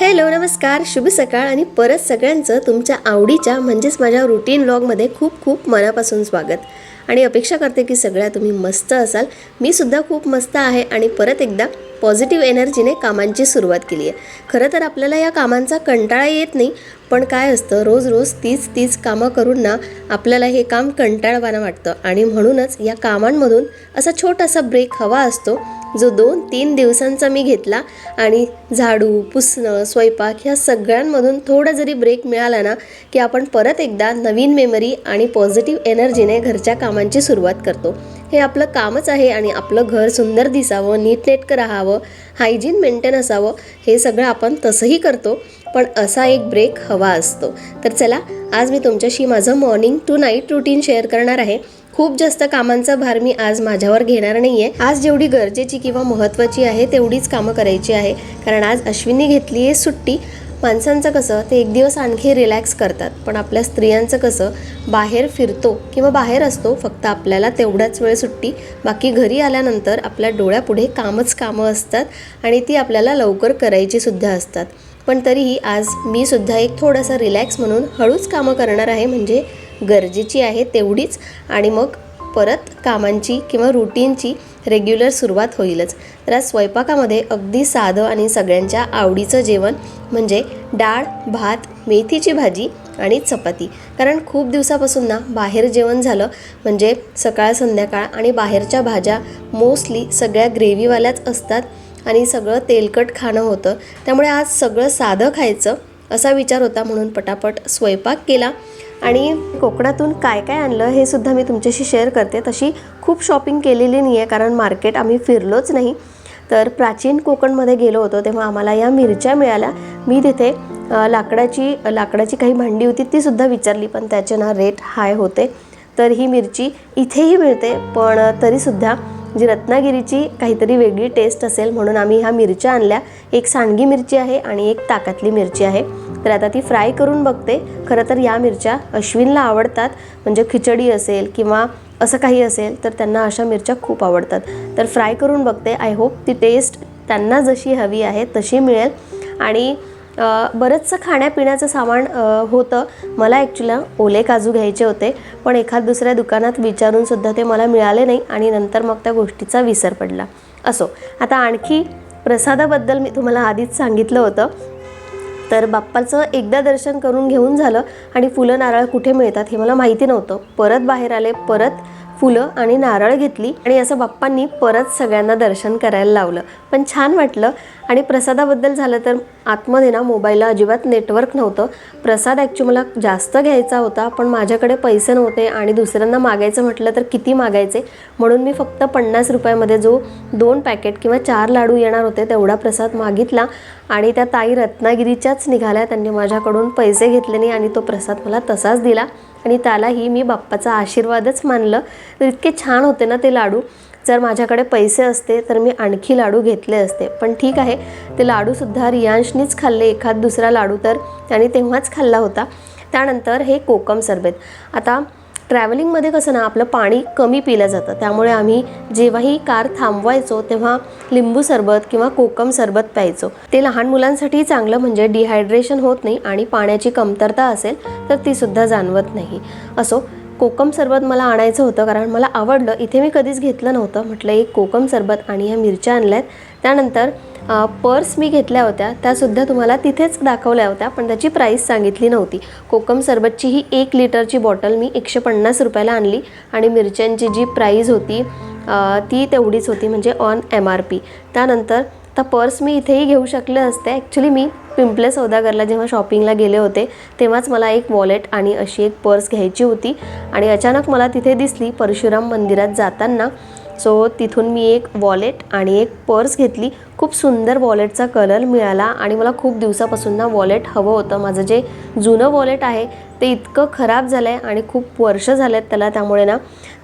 Hello नमस्कार. शुभ सकाळ आणि परत सगळ्यांचं तुमच्या आवडीच्या म्हणजेच माझ्या रुटीन व्लॉगमध्ये खूप खूप मनापासून स्वागत. आणि अपेक्षा करते की सगळ्या तुम्ही मस्त असाल. मी सुद्धा खूप मस्त आहे आणि परत एकदा पॉझिटिव्ह एनर्जीने कामांची सुरुवात केली आहे. खरं तर आपल्याला या कामांचा कंटाळा येत नाही पण काय असतं रोज रोज तीच तीच कामं करून ना आपल्याला हे काम कंटाळवाणं वाटतं. आणि म्हणूनच या कामांमधून असा छोटासा ब्रेक हवा असतो जो दोन तीन दिवसांचा मी घेतला. आणि झाडू पुसणं स्वयंपाक ह्या सगळ्यांमधून थोडा जरी ब्रेक मिळाला ना की आपण परत एकदा नवीन मेमरी आणि पॉझिटिव्ह एनर्जीने घरच्या कामांची सुरुवात करतो. हे आपलं कामच आहे आणि आपलं घर सुंदर दिसावं नीटनेटकं राहावं हायजीन मेंटेन असावं हे सगळं आपण तसंही करतो पण असा एक ब्रेक हवा असतो. तर चला आज मी तुमच्याशी माझं morning to night routine share करणार आहे. खूप जास्त कामांचा भार मी आज माझ्यावर घेणार नाही आहे आज जेवढी गरजेची किंवा महत्त्वाची आहे तेवढीच कामं करायची आहे. कारण आज अश्विनी घेतली आहे सुट्टी. माणसांचं कसं ते एक दिवस आणखी रिलॅक्स करतात. पण आपल्या स्त्रियांचं कसं बाहेर फिरतो किंवा बाहेर असतो फक्त आपल्याला तेवढाच वेळ सुट्टी. बाकी घरी आल्यानंतर आपल्या डोळ्यापुढे कामच कामं असतात आणि ती आपल्याला लवकर करायची सुद्धा असतात. पण तरीही आज मी सुद्धा एक थोडासा रिलॅक्स म्हणून हळूच कामं करणार आहे म्हणजे गरजेची आहे तेवढीच. आणि मग परत कामांची किंवा रुटीनची रेग्युलर सुरुवात होईलच. तर आज स्वयंपाकामध्ये अगदी साधं आणि सगळ्यांच्या आवडीचं जेवण म्हणजे डाळ भात मेथीची भाजी आणि चपाती. कारण खूप दिवसापासून ना बाहेर जेवण झालं म्हणजे सकाळ संध्याकाळ आणि बाहेरच्या भाज्या मोस्टली सगळ्या ग्रेव्हीवाल्याच असतात आणि सगळं तेलकट खाणं होतं. त्यामुळे आज सगळं साधं खायचं असा विचार होता म्हणून पटापट स्वयंपाक केला. आणि कोकणातून काय काय आणलं हे सुद्धा मी तुमच्याशी शेअर करते. तशी खूप शॉपिंग केलेली नाही आहे कारण मार्केट आम्ही फिरलोच नाही. तर प्राचीन कोकणमध्ये गेलो होतो तेव्हा आम्हाला या मिरच्या मिळाल्या. मी तिथे लाकडाची लाकडाची काही भांडी होती ती सुद्धा विचारली पण त्याचे ना रेट हाय होते. तर ही मिरची इथेही मिळते पण तरीसुद्धा जी रत्नागिरीची काहीतरी वेगळी टेस्ट असेल म्हणून आम्ही ह्या मिरच्या आणल्या. एक सांडगी मिरची आहे आणि एक ताकातली मिरची आहे. तर आता ती फ्राय करून बघते. खरं तर या मिरच्या अश्विनला आवडतात. म्हणजे खिचडी असेल किंवा असं काही असेल तर त्यांना अशा मिरच्या खूप आवडतात. तर फ्राय करून बघते. आय होप ती टेस्ट त्यांना जशी हवी आहे तशी मिळेल. आणि बरंचसं खाण्यापिण्याचं सामान होतं. मला ॲक्च्युला ओले काजू घ्यायचे होते पण एखाद दुसऱ्या दुकानात विचारूनसुद्धा ते मला मिळाले नाही आणि नंतर मग त्या गोष्टीचा विसर पडला. असो आता आणखी प्रसादाबद्दल मी तुम्हाला आधीच सांगितलं होतं. तर बाप्पाचं एकदा दर्शन करून घेऊन झालं आणि फुलं नारळ कुठे मिळतात हे मला माहिती नव्हतं. परत बाहेर आले परत फुलं आणि नारळ घेतली आणि असं बाप्पांनी परत सगळ्यांना दर्शन करायला लावलं. पण छान वाटलं. आणि प्रसादाबद्दल झालं तर आतमध्ये ना मोबाईलला अजिबात नेटवर्क नव्हतं. प्रसाद ॲक्च्युली मला जास्त घ्यायचा होता पण माझ्याकडे पैसे नव्हते आणि दुसऱ्यांना मागायचं म्हटलं तर किती मागायचे? म्हणून मी फक्त पन्नास रुपयामध्ये जो दोन पॅकेट किंवा चार लाडू येणार होते तेवढा प्रसाद मागितला आणि त्या ताई रत्नागिरीच्याच निघाल्या. त्यांनी माझ्याकडून पैसे घेतले नाही आणि तो प्रसाद मला तसाच दिला. आणि त्यालाही मी बाप्पाचा आशीर्वादच मानलं. तर इतके छान होते ना ते लाडू. जर माझ्याकडे पैसे असते तर मी आणखी लाडू घेतले असते. पण ठीक आहे ते लाडूसुद्धा रियांशनीच खाल्ले एखाद दुसरा लाडू तर. त्याने तेव्हाच खाल्ला होता. त्यानंतर हे कोकम सरबत. आता ट्रॅव्हलिंगमध्ये कसं ना आपलं पाणी कमी पिलं जातं. त्यामुळे आम्ही जेव्हाही कार थांबवायचो तेव्हा लिंबू सरबत किंवा कोकम सरबत प्यायचो. ते लहान मुलांसाठी चांगलं म्हणजे डिहायड्रेशन होत नाही आणि पाण्याची कमतरता असेल तर तीसुद्धा जाणवत नाही. असो कोकम सरबत मला आणायचं होतं कारण मला आवडलं. इथे मी कधीच घेतलं नव्हतं. म्हटलं एक कोकम सरबत आणि ह्या मिरच्या आणल्यात. त्यानंतर पर्स मी घेतल्या होत्या त्यासुद्धा तुम्हाला तिथेच दाखवल्या होत्या पण त्याची प्राईस सांगितली नव्हती. कोकम सरबतची ही एक लिटरची बॉटल मी एकशे पन्नास रुपयाला आणली आणि मिरच्यांची जी प्राईज होती ती तेवढीच होती म्हणजे ऑन एम आर पी. त्यानंतर आता पर्स मी इथेही घेऊ शकले असते. ॲक्च्युली मी पिंपले सौदागरला जेव्हा शॉपिंगला गेले होते तेव्हाच मला एक वॉलेट आणि अशी एक पर्स घ्यायची होती आणि अचानक मला तिथे दिसली परशुराम मंदिरात जाताना. सो तिथून मी एक वॉलेट आणि एक पर्स घेतली. खूप सुंदर वॉलेटचा कलर मिळाला आणि मला खूप दिवसापासून ना वॉलेट हवं होतं. माझं जे जुनं वॉलेट आहे ते इतकं खराब झालं आहे आणि खूप वर्ष झाले आहेत त्याला त्यामुळे ना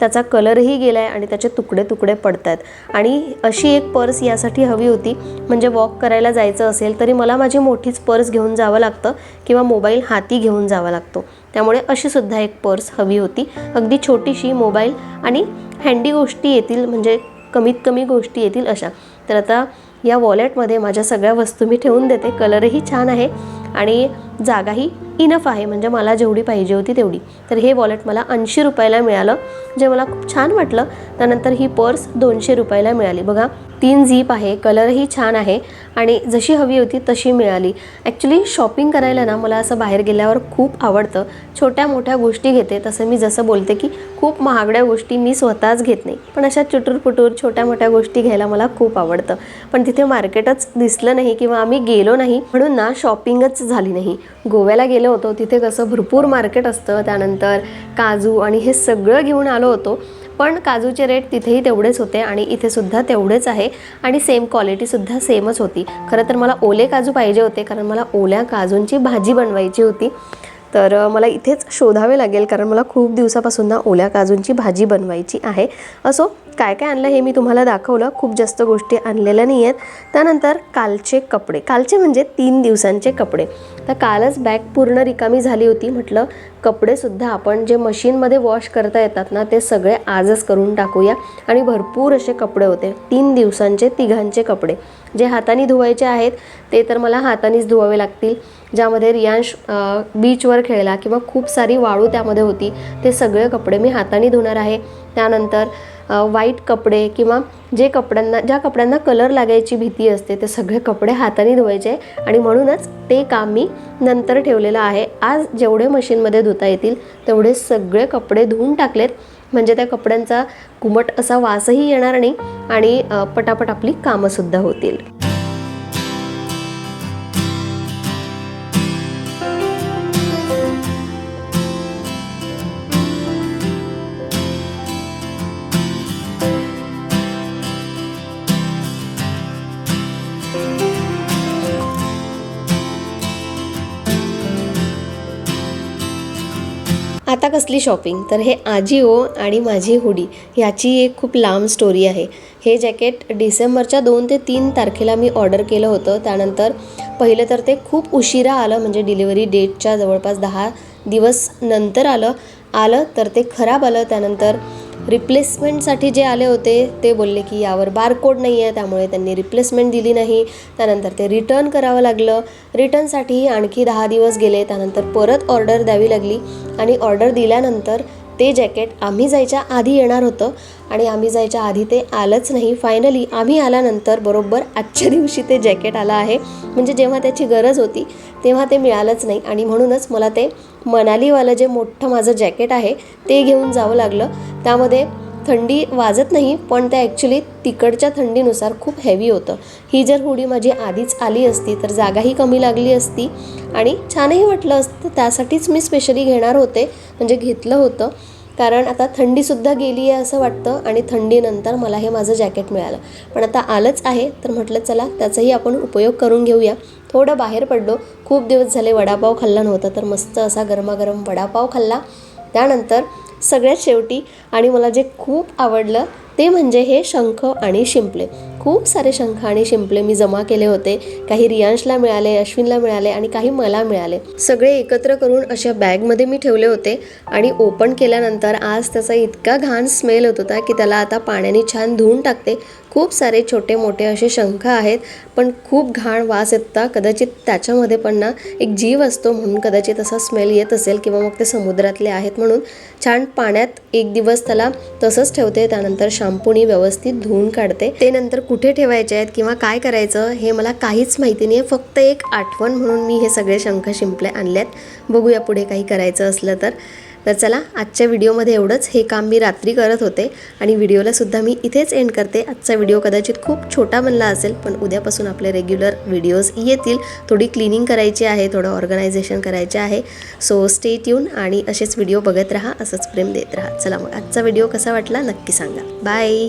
त्याचा कलरही गेला आहे आणि त्याचे तुकडे तुकडे पडत आहेत आणि अशी एक पर्स यासाठी हवी होती. म्हणजे वॉक करायला जायचं असेल तरी मला माझी मोठीच पर्स घेऊन जावं लागतं किंवा मोबाईल हाती घेऊन जावा लागतो. त्यामुळे अशीसुद्धा एक पर्स हवी होती. अगदी छोटीशी मोबाईल आणि हँडी गोष्टी येतील म्हणजे कमीत कमी गोष्टी येतील अशा. तर आता या वॉलेटमध्ये माझ्या सगळ्या वस्तू मी ठेवून देते. कलरही छान आहे आणि जागाही इनफ आहे म्हणजे मला जेवढी पाहिजे होती तेवढी. तर हे वॉलेट मला ऐंशी रुपयाला मिळालं जे मला खूप छान वाटलं. त्यानंतर ही पर्स दोनशे रुपयाला मिळाली. बघा तीन झीप आहे कलरही छान आहे आणि जशी हवी होती तशी मिळाली. ॲक्च्युली शॉपिंग करायला ना मला असं बाहेर गेल्यावर खूप आवडतं. छोट्या मोठ्या गोष्टी घेते तसं मी जसं बोलते की खूप महागड्या गोष्टी मी स्वतःच घेत नाही. पण अशा चुटूरपुटूर छोट्या मोठ्या गोष्टी घ्यायला मला खूप आवडतं. पण तिथे मार्केटच दिसलं नाही किंवा आम्ही गेलो नाही म्हणून ना शॉपिंगच झाली नाही. गोव्याला गेलो होतो तिथे कसं भरपूर मार्केट असतं. त्यानंतर काजू आणि हे सगळं घेऊन आलो होतो. पण काजूचे रेट तिथेही तेवढेच होते आणि इथे सुद्धा तेवढेच आहे आणि सेम क्वालिटीसुद्धा सेमच होती. खरं तर मला ओले काजू पाहिजे होते कारण मला ओल्या काजूंची भाजी बनवायची होती. तर मला इथेच शोधावे लागेल कारण मला खूप दिवसापासून ना ओल्या काजूंची भाजी बनवायची आहे. असो काय काय आणलं हे मी तुम्हाला दाखवलं. खूप जास्त गोष्टी आणलेल्या नाही आहेत त्यानंतर कालचे कपडे. कालचे म्हणजे तीन दिवसांचे कपडे. तर कालच बॅग पूर्ण रिकामी झाली होती. म्हटलं कपडेसुद्धा आपण जे मशीनमध्ये वॉश करता येतात ना ते सगळे आजच करून टाकूया. आणि भरपूर असे कपडे होते. तीन दिवसांचे तिघांचे कपडे. जे हाताने धुवायचे आहेत ते तर मला हातानेच धुवावे लागतील. ज्यामध्ये रियांश बीचवर खेळला किंवा खूप सारी वाळू त्यामध्ये होती ते सगळे कपडे मी हाताने धुणार आहे. त्यानंतर वाईट व्हाईट कपडे किंवा जे कपड्यांना ज्या कपड्यांना कलर लागायची भीती असते ते सगळे कपडे हाताने धुवायचे आणि म्हणूनच ते काम मी नंतर ठेवलेलं आहे. आज जेवढे मशीनमध्ये धुता येतील तेवढे सगळे कपडे धुवून टाकलेत. म्हणजे त्या कपड्यांचा कुमट असा वासही येणार नाही आणि पटापट आपली कामंसुद्धा होतील. कसली शॉपिंग तर हे आजिओ आणि माझी हुडी ह्याची एक खूप लांब स्टोरी आहे. हे जॅकेट डिसेंबरच्या दोन ते तीन तारखेला मी ऑर्डर केलं होतं. त्यानंतर पहिलं तर ते खूप उशिरा आलं म्हणजे डिलिव्हरी डेटच्या जवळपास दहा दिवस नंतर आलं. आलं तर ते खराब आलं. त्यानंतर रिप्लेसमेंटसाठी जे आले होते ते बोलले की यावर बारकोड नाही आहे त्यामुळे त्यांनी रिप्लेसमेंट दिली नाही. त्यानंतर ते रिटर्न करावं लागलं. रिटर्नसाठी आणखी दहा दिवस गेले त्यानंतर परत ऑर्डर द्यावी लागली आणि ऑर्डर दिल्यानंतर ते जॅकेट आम्ही जायच्या आधी येणार होतं आणि आम्ही जायच्या आधी ते आलंच नाही. फायनली आम्ही आल्यानंतर बरोबर आजच्या दिवशी ते जॅकेट आलं आहे. म्हणजे जेव्हा त्याची गरज होती तेव्हा ते मिळालंच नाही आणि म्हणूनच मला ते मनालीवालं जे मोठं माझं जॅकेट आहे ते घेऊन जावं लागलं. त्यामध्ये थंडी वाजत नाही पण ते ॲक्च्युली तिकडच्या थंडीनुसार खूप हेवी होतं. ही जर हुडी माझी आधीच आली असती तर जागाही कमी लागली असती. आणि छानही वाटलं असतं त्यासाठीच मी स्पेशली घेणार होते म्हणजे घेतलं होतं. कारण आता थंडीसुद्धा गेली आहे असं वाटतं आणि थंडीनंतर मला हे माझं जॅकेट मिळालं. पण आता आलंच आहे तर म्हटलं चला त्याचाही आपण उपयोग करून घेऊया. थोडं बाहेर पडलो खूप दिवस झाले वडापाव खाल्ला नव्हता तर मस्त असा गरमागरम वडापाव खाल्ला. त्यानंतर सगळ्यात शेवटी आणि मला जे खूप आवडलं ते म्हणजे हे शंख आणि शिंपले. खूप सारे शंख आणि शिंपले मी जमा केले होते. काही रियांशला मिळाले अश्विनला मिळाले आणि काही मला मिळाले. सगळे एकत्र करून अशा बॅगमध्ये मी ठेवले होते आणि ओपन केल्यानंतर आज त्याचा इतका घाण स्मेल होत होता की त्याला आता पाण्याने छान धुवून टाकते. खूप सारे छोटे मोठे असे शंख आहेत पण खूप घाण वास येतात कदाचित त्याच्यामध्ये पण ना एक जीव असतो म्हणून कदाचित असा स्मेल येत असेल किंवा मग ते समुद्रातले आहेत म्हणून. छान पाण्यात एक दिवस त्याला तसंच ठेवते त्यानंतर शॅम्पूनी व्यवस्थित धुवून काढते. ते नंतर कुठे ठेवायचे आहेत किंवा काय करायचं हे मला काहीच माहिती नाही आहे फक्त एक आठवण म्हणून मी हे सगळे शंख शिंपले आणलेत. बघूया पुढे काही करायचं असलं तर. तर चला आजच्या व्हिडिओमध्ये एवढंच. हे काम मी रात्री करत होते आणि व्हिडिओलासुद्धा मी इथेच एंड करते. आजचा व्हिडिओ कदाचित खूप छोटा बनला असेल पण उद्यापासून आपले रेग्युलर व्हिडिओज येतील. थोडी क्लिनिंग करायची आहे थोडं ऑर्गनायझेशन करायचे आहे. सो स्टे ट्यून आणि असेच व्हिडिओ बघत राहा असंच प्रेम देत राहा. चला मग आजचा व्हिडिओ कसा वाटला नक्की सांगा. बाय